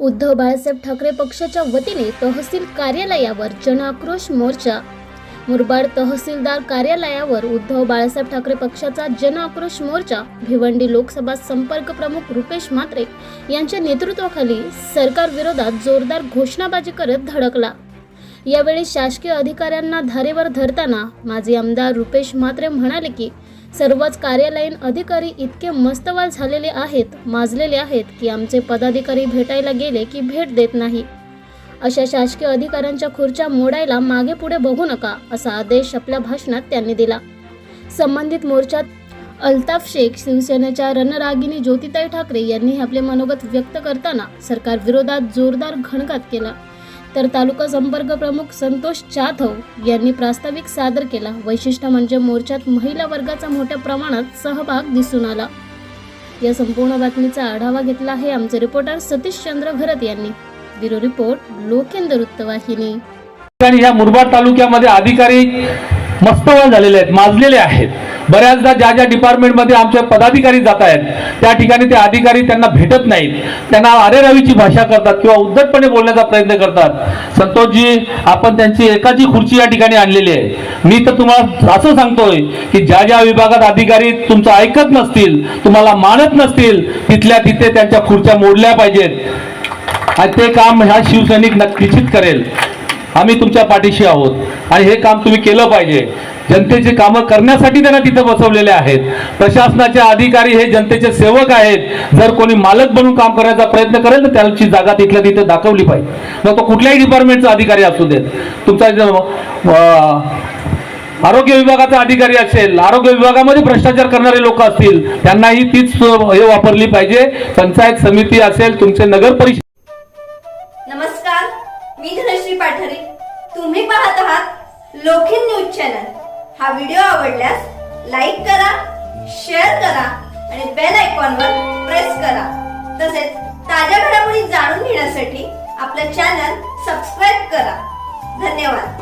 उद्धव बाळासाहेब ठाकरे पक्षाच्या वतीने तहसील कार्यालयावर जनआक्रोश मोर्चा. मुरबाड तहसीलदार कार्यालयावर उद्धव बाळासाहेब ठाकरे पक्षाचा जनआक्रोश मोर्चा. भिवंडी लोकसभा संपर्क प्रमुख रुपेश म्हात्रे यांच्या नेतृत्वाखाली सरकार विरोधात जोरदार घोषणाबाजी करत धडकला. यावेळी शासकीय अधिकाऱ्यांना धारेवर धरताना माजी आमदार रुपेश म्हात्रे म्हणाले की सर्वच कार्यालयीन अधिकारी इतके मस्तवाल झालेले आहेत माजलेले आहेत की आमचे पदाधिकारी भेटायला गेले की भेट देत नाही. अशा शासकीय अधिकाऱ्यांच्या खुर्च्या मोडायला मागे पुढे बघू नका असा आदेश आपल्या भाषणात त्यांनी दिला. संबंधित मोर्चात अल्ताफ शेख शिवसेनेच्या रणरागिनी ज्योतिताई ठाकरे यांनी आपले मनोगत व्यक्त करताना सरकार विरोधात जोरदार घणघात केला. तर तालुका संपर्क प्रमुख संतोष जाधव यांनी प्रास्ताविक सादर केला. वैशिष्ट्य म्हणजे मोर्चात महिला वर्गाचा मोठ्या प्रमाणात सहभाग दिसून आला. या संपूर्ण बातमीचा आढावा घेतला आहे आमचे रिपोर्टर सतीश चंद्र भरत यांनी. ब्युरो रिपोर्ट लोकेंद्र वृत्तवाहिनी या मुरबाड तालुक्यामध्ये अधिकारी मस्तवाल झालेले आहेत माजलेले आहेत. बऱ्याचदा ज्या ज्या डिपार्टमेंटमध्ये आमचे पदाधिकारी जात आहेत त्या ठिकाणी ते अधिकारी त्यांना भेटत नाहीत. त्यांना अरेरावीची भाषा करतात किंवा उद्धटपणे बोलण्याचा प्रयत्न करतात. संतोषजी आपण त्यांची एकाची खुर्ची या ठिकाणी आणलेली आहे. मी तर तुम्हाला असं सांगतोय की ज्या ज्या विभागात अधिकारी तुमचं ऐकत नसतील तुम्हाला मानत नसतील तिथल्या तिथे त्यांच्या खुर्च्या मोडल्या पाहिजेत. आणि ते काम ह्या शिवसैनिक नक्कीचित करेल. आम्ही तुमच्या पाठीशी आहोत. आणि हे काम तुम्ही केलं पाहिजे. जनतेचे कामं करण्यासाठी त्यांना तिथं बसवलेले आहेत. प्रशासनाचे अधिकारी हे जनतेचे सेवक आहेत. जर कोणी मालक बनून काम करायचा प्रयत्न करेल तर त्याची जागा तिथल्या तिथे दाखवली पाहिजे. मग तो कुठल्याही डिपार्टमेंटचा अधिकारी असू देत. तुमचा आरोग्य विभागाचा अधिकारी असेल आरोग्य विभागामध्ये भ्रष्टाचार करणारे लोक असतील त्यांनाही तीच हे वापरली पाहिजे. पंचायत समिती असेल तुमचे नगर परिषद नमस्कार मी धनश्री पाठारे. तुम्ही पाहत आहात लोखिन न्यूज चॅनल. हा व्हिडिओ आवडल्यास लाईक करा शेअर करा आणि बेल आयकॉनवर प्रेस करा. तसेच ताज्या घडामोडी जाणून घेण्यासाठी आपलं चॅनल सबस्क्राईब करा. धन्यवाद.